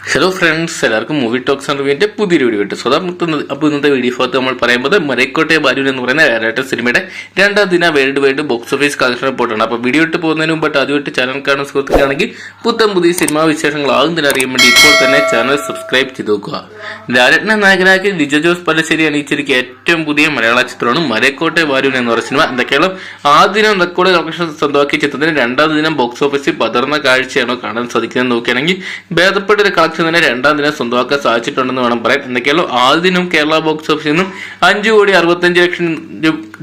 Hello friends എല്ലാവർക്കും movie talks എന്ന റിവ്യൂവിന്റെ പുതിയൊരു വീഡിയോ കിട്ടും അപ്പോൾ ഇന്നത്തെ വീഡിയോ ഭാഗത്ത് നമ്മൾ പറയുമ്പോൾ മരക്കോട്ടെ ബാലു എന്ന് പറയുന്ന ഡയറക്ടർ സിനിമയുടെ രണ്ടാം ദിന world wide box office collection റിപ്പോർട്ടാണ് അപ്പോൾ വീഡിയോ ഇട്ട് പോകുന്നതിന് മുമ്പായിട്ട് ആദ്യമായിട്ട് ചാനൽ കാണുന്ന സുഹൃത്തുക്കാണെങ്കിൽ പുത്തൻ പുതിയ സിനിമാ വിശേഷങ്ങൾ ആകുന്നതിന് അറിയാൻ വേണ്ടി ഇപ്പോൾ തന്നെ ചാനൽ സബ്സ്ക്രൈബ് ചെയ്ത് നോക്കുക. ലാലട്ടനെ നായകനാക്കി ലിജ ജോസ് പലശ്ശേരി അണിയിച്ചിരിക്കുക ഏറ്റവും പുതിയ മലയാള ചിത്രമാണ് മരക്കോട്ടെ ബാലു എന്ന് പറയുന്ന സിനിമ എന്തൊക്കെയാണ് ആദ്യ ദിനം റെക്കോർഡ് കളക്ഷൻ സ്വന്തമാക്കിയ ചിത്രത്തിന് രണ്ടാം ദിനം ബോക്സ് ഓഫീസിൽ പതർന്ന കാഴ്ചയാണോ കാണാൻ സാധിക്കുന്നത് നോക്കുകയാണെങ്കിൽ ഭേദപ്പെട്ട ഒരു കളക്ഷൻ തന്നെ രണ്ടാം ദിനം സ്വന്തമാക്കാൻ സാധിച്ചിട്ടുണ്ടെന്ന് വേണം പറയാൻ. എന്തൊക്കെയല്ലോ ആദ്യ ദിനം കേരള ബോക്സ് ഓഫീസിൽ നിന്നും അഞ്ചു കോടി അറുപത്തഞ്ച് ലക്ഷം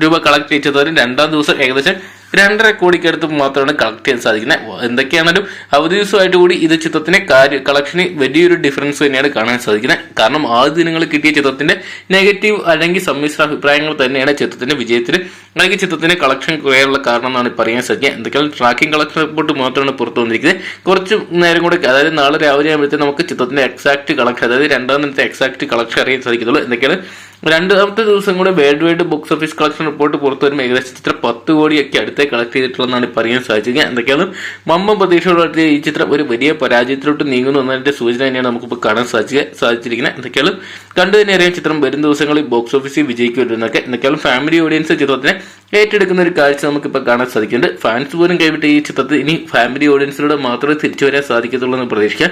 രൂപ കളക്ട് ചെയ്തവരും രണ്ടാം ദിവസം ഏകദേശം രണ്ടര കോടിക്കടുത്ത് മാത്രമാണ് കളക്ട് ചെയ്യാൻ സാധിക്കുന്നത്. എന്തൊക്കെയാണെങ്കിലും അവധി ദിവസമായിട്ട് കൂടി ഇത് ചിത്രത്തിന്റെ കാര്യ കളക്ഷന് വലിയൊരു ഡിഫറൻസ് തന്നെയാണ് കാണാൻ സാധിക്കുന്നത്. കാരണം ആദ്യ ദിനങ്ങൾ കിട്ടിയ ചിത്രത്തിന്റെ നെഗറ്റീവ് അല്ലെങ്കിൽ സമ്മിശ്ര അഭിപ്രായങ്ങൾ തന്നെയാണ് ചിത്രത്തിന്റെ വിജയത്തിന് അല്ലെങ്കിൽ ചിത്രത്തിന്റെ കളക്ഷൻ കുറയാനുള്ള കാരണം എന്നാണ് പറയാൻ സാധിക്കുക. എന്തൊക്കെയാണ് ട്രാക്കിംഗ് കളക്ഷൻ റിപ്പോർട്ട് മാത്രമാണ് പുറത്തു വന്നിരിക്കുന്നത്. കുറച്ച് നേരം കൂടെ അതായത് നാളെ രാവിലെ ആകുമ്പോഴത്തേക്ക് നമുക്ക് ചിത്രത്തിന്റെ എക്സാക്ട് കളക്ഷൻ അതായത് രണ്ടാം ദിനത്തെ എക്സാക്ട് കളക്ഷൻ അറിയാൻ സാധിക്കത്തുള്ളൂ. എന്തൊക്കെയാണ് രണ്ടാമത്തെ ദിവസം കൂടെ world wide box office collection report പുറത്തു വരുമ്പോൾ ഏകദേശം ചിത്രം പത്ത് കോടിയൊക്കെ അടുത്തേ കളക്ട് ചെയ്തിട്ടുള്ളതെന്നാണ് പറയാൻ സാധിച്ചത്. എന്തൊക്കെയാണ്? മമ്മ പ്രതീക്ഷയോടെ ഈ ചിത്രം ഒരു വലിയ പരാജയത്തിലോട്ട് നീങ്ങുന്നു എന്നതിന്റെ സൂചന തന്നെയാണ് നമുക്കിപ്പോൾ കാണാൻ സാധിക്കുക സാധിച്ചിരിക്കുന്നത്. എന്തൊക്കെയാണ്? കണ്ടു തന്നെ അറിയാം ചിത്രം വരും ദിവസങ്ങളിൽ ബോക്സ് ഓഫീസിൽ വിജയിക്കുമെന്നൊക്കെ എന്തൊക്കെയാണ്? ഫാമിലി ഓഡിയൻസ് ചിത്രത്തിനെ ഏറ്റെടുക്കുന്ന ഒരു കാഴ്ച നമുക്കിപ്പോൾ കാണാൻ സാധിക്കുന്നുണ്ട്. ഫാൻസ് പോലും കൈവിട്ട് ഈ ചിത്രത്തിൽ ഇനി ഫാമിലി ഓഡിയൻസിലൂടെ മാത്രമേ തിരിച്ചു വരാൻ സാധിക്കത്തുള്ളൂ എന്ന് പ്രതീക്ഷിക്കാം.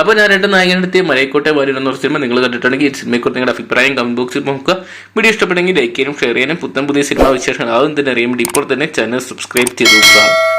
അപ്പോൾ ഞാൻ രണ്ട് നായകനെത്തിയ മലയക്കോട്ടെ എന്ന സിനിമ നിങ്ങൾ കണ്ടിട്ടുണ്ടെങ്കിൽ ഈ സിനിമയെക്കുറിച്ച് നിങ്ങളുടെ അഭിപ്രായം കമന്റ് ബോക്സിൽ നോക്കുക. വീഡിയോ ഇഷ്ടപ്പെട്ടെങ്കിൽ ലൈക്ക് ചെയ്യാനും ഷെയർ ചെയ്യാനും പുത്തൻ പുതിയ സിനിമ വിശേഷങ്ങൾ ആദ്യം തന്നെ വേണ്ടി ഇപ്പോൾ തന്നെ ചാനൽ സബ്സ്ക്രൈബ് ചെയ്ത് നോക്കുക.